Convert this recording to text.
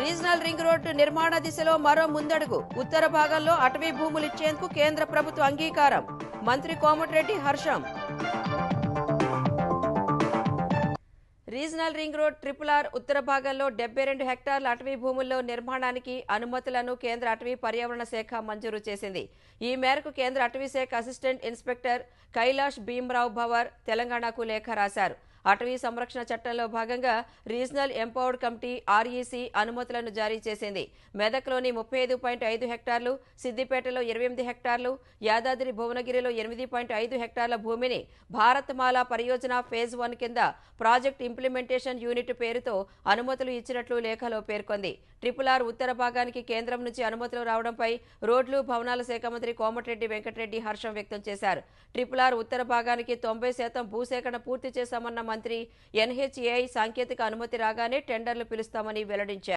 Regional ring road నిర్మాణ దిశలో మరో ముందడుగు. ఉత్తర భాగంలో అటవీ భూములు ఇచ్చేందుకు కేంద్ర ప్రభుత్వ అంగీకారం. మంత్రి కోమటిరెడ్డి హర్షం. Regional ring road triple R ఉత్తర భాగంలో డెబ్బై రెండు హెక్టార్ల అటవీ భూముల్లో నిర్మాణానికి అనుమతులను కేంద్ర అటవీ పర్యావరణ శాఖ మంజూరు చేసింది. ఈ మేరకు కేంద్ర అటవీ శాఖ అసిస్టెంట్ ఇన్స్పెక్టర్ కైలాష్ భీమ్రావు భవర్ తెలంగాణకు లేఖ రాశారు. అటవీ సంరక్షణ చట్టంలో భాగంగా రీజనల్ ఎంపవర్డ్ కమిటీ ఆర్ఈసీ అనుమతులను జారీ చేసింది. మెదక్లోని ముప్పై ఐదు పాయింట్ ఐదు హెక్టార్లు సిద్దిపేటలో ఇరవై ఎనిమిది హెక్టార్లు యాదాద్రి భువనగిరిలో ఎనిమిది పాయింట్ ఐదు హెక్టార్ల భూమిని భారత్మాల పరియోజన ఫేజ్ వన్ కింద ప్రాజెక్ట్ ఇంప్లిమెంటేషన్ యూనిట్ పేరుతో అనుమతులు ఇచ్చినట్లు లేఖలో పేర్కొంది. ట్రిపుల్ ఆర్ ఉత్తర భాగానికి కేంద్రం నుంచి అనుమతులు రావడంపై రోడ్లు భవనాల శాఖ మంత్రి కోమటిరెడ్డి వెంకటరెడ్డి హర్షం వ్యక్తం చేశారు. ట్రిపుల్ ఆర్ ఉత్తర భాగానికి తొంభై శాతం భూసేకరణ పూర్తి చేశామన్న మంత్రి ఎన్హెచ్ఏఐ సాంకేతిక అనుమతి రాగానే టెండర్లు పిలుస్తామని వెల్లడించారు.